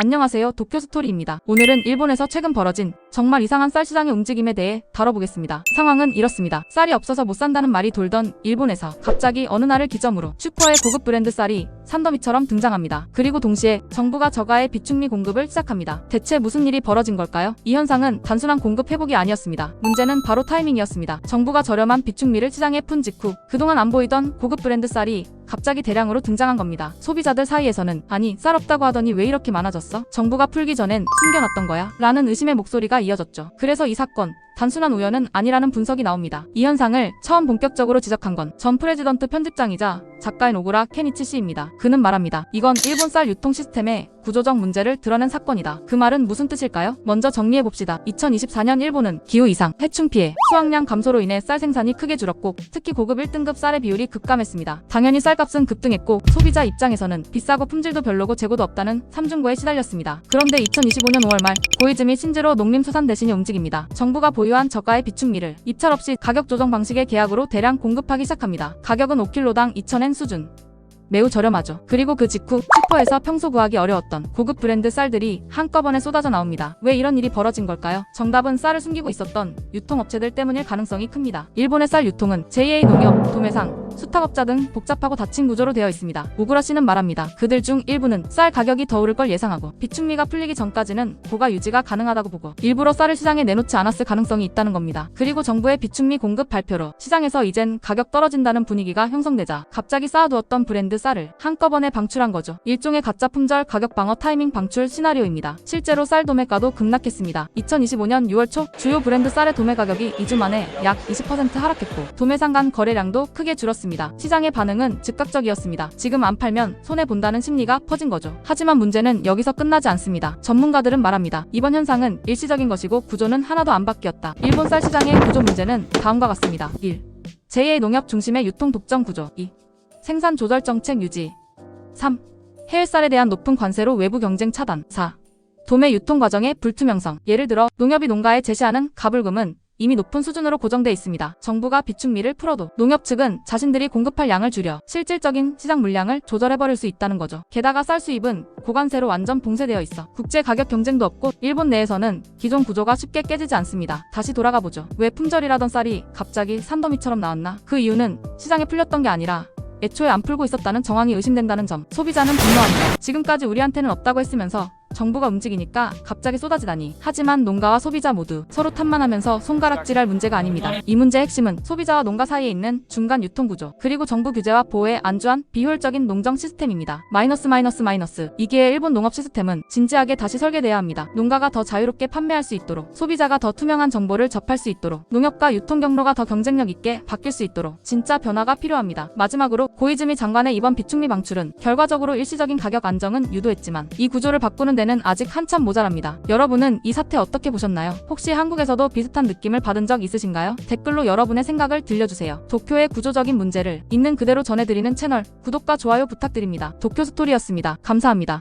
안녕하세요. 도쿄 스토리입니다. 오늘은 일본에서 최근 벌어진 정말 이상한 쌀 시장의 움직임에 대해 다뤄보겠습니다. 상황은 이렇습니다. 쌀이 없어서 못 산다는 말이 돌던 일본에서 갑자기 어느 날을 기점으로 슈퍼의 고급 브랜드 쌀이 산더미처럼 등장합니다. 그리고 동시에 정부가 저가의 비축미 공급을 시작합니다. 대체 무슨 일이 벌어진 걸까요? 이 현상은 단순한 공급 회복이 아니었습니다. 문제는 바로 타이밍이었습니다. 정부가 저렴한 비축미를 시장에 푼 직후 그동안 안 보이던 고급 브랜드 쌀이 갑자기 대량으로 등장한 겁니다. 소비자들 사이에서는 아니 쌀 없다고 하더니 왜 이렇게 많아졌어? 정부가 풀기 전엔 숨겨놨던 거야? 라는 의심의 목소리가 이어졌죠. 그래서 이 사건 단순한 우연은 아니라는 분석이 나옵니다. 이 현상을 처음 본격적으로 지적한 건 전 프레지던트 편집장이자 작가인 오구라 케니치 씨입니다. 그는 말합니다. 이건 일본 쌀 유통 시스템의 구조적 문제를 드러낸 사건이다. 그 말은 무슨 뜻일까요? 먼저 정리해봅시다. 2024년 일본은 기후 이상, 해충 피해, 수확량 감소로 인해 쌀 생산이 크게 줄었고 특히 고급 1등급 쌀의 비율이 급감했습니다. 당연히 쌀값은 급등했고 소비자 입장에서는 비싸고 품질도 별로고 재고도 없다는 삼중고에 시달렸습니다. 그런데 2025년 5월 말 고이즈미 신제로 농림수산 대신이 움직입니다. 정부가 보 유한 저가의 비축미를 입찰 없이 가격 조정 방식의 계약으로 대량 공급하기 시작합니다. 가격은 5킬로당 2,000엔 수준. 매우 저렴하죠. 그리고 그 직후 슈퍼에서 평소 구하기 어려웠던 고급 브랜드 쌀들이 한꺼번에 쏟아져 나옵니다. 왜 이런 일이 벌어진 걸까요? 정답은 쌀을 숨기고 있었던 유통업체들 때문일 가능성이 큽니다. 일본의 쌀 유통은 JA 농협, 도매상, 수탁업자 등 복잡하고 닫힌 구조로 되어 있습니다. 우구라 씨는 말합니다. 그들 중 일부는 쌀 가격이 더 오를 걸 예상하고 비축미가 풀리기 전까지는 고가 유지가 가능하다고 보고 일부러 쌀을 시장에 내놓지 않았을 가능성이 있다는 겁니다. 그리고 정부의 비축미 공급 발표로 시장에서 이젠 가격 떨어진다는 분위기가 형성되자 갑자기 쌓아두었던 브랜드 쌀을 한꺼번에 방출한 거죠. 일종의 가짜 품절 가격 방어 타이밍 방출 시나리오입니다. 실제로 쌀 도매가도 급락했습니다. 2025년 6월 초 주요 브랜드 쌀의 도매 가격이 2주 만에 약 20% 하락했고 도매상 간 거래량도 크게 줄었습니다. 시장의 반응은 즉각적이었습니다. 지금 안 팔면 손해 본다는 심리가 퍼진 거죠. 하지만 문제는 여기서 끝나지 않습니다. 전문가들은 말합니다. 이번 현상은 일시적인 것이고 구조는 하나도 안 바뀌었다. 일본 쌀 시장의 구조 문제는 다음과 같습니다. 1. 제2의 농협 중심의 유통 독점 구조 2. 생산 조절 정책 유지 3. 해외 쌀에 대한 높은 관세로 외부 경쟁 차단 4. 도매 유통 과정의 불투명성 예를 들어 농협이 농가에 제시하는 가불금은 이미 높은 수준으로 고정돼 있습니다. 정부가 비축미를 풀어도 농협 측은 자신들이 공급할 양을 줄여 실질적인 시장 물량을 조절해버릴 수 있다는 거죠. 게다가 쌀 수입은 고관세로 완전 봉쇄되어 있어 국제 가격 경쟁도 없고 일본 내에서는 기존 구조가 쉽게 깨지지 않습니다. 다시 돌아가 보죠. 왜 품절이라던 쌀이 갑자기 산더미처럼 나왔나? 그 이유는 시장에 풀렸던 게 아니라 애초에 안 풀고 있었다는 정황이 의심된다는 점. 소비자는 분노합니다. 지금까지 우리한테는 없다고 했으면서 정부가 움직이니까 갑자기 쏟아지다니. 하지만 농가와 소비자 모두 서로 탓만하면서 손가락질할 문제가 아닙니다. 이 문제의 핵심은 소비자와 농가 사이에 있는 중간 유통 구조, 그리고 정부 규제와 보호에 안주한 비효율적인 농정 시스템입니다. 마이너스 마이너스 마이너스. 이기의 일본 농업 시스템은 진지하게 다시 설계돼야 합니다. 농가가 더 자유롭게 판매할 수 있도록, 소비자가 더 투명한 정보를 접할 수 있도록, 농협과 유통 경로가 더 경쟁력 있게 바뀔 수 있도록 진짜 변화가 필요합니다. 마지막으로 고이즈미 장관의 이번 비축미 방출은 결과적으로 일시적인 가격 안정은 유도했지만 이 구조를 바꾸는 데는 아직 한참 모자랍니다. 여러분은 이 사태 어떻게 보셨나요? 혹시 한국에서도 비슷한 느낌을 받은 적 있으신가요? 댓글로 여러분의 생각을 들려주세요. 도쿄의 구조적인 문제를 있는 그대로 전해드리는 채널 구독과 좋아요 부탁드립니다. 도쿄 스토리였습니다. 감사합니다.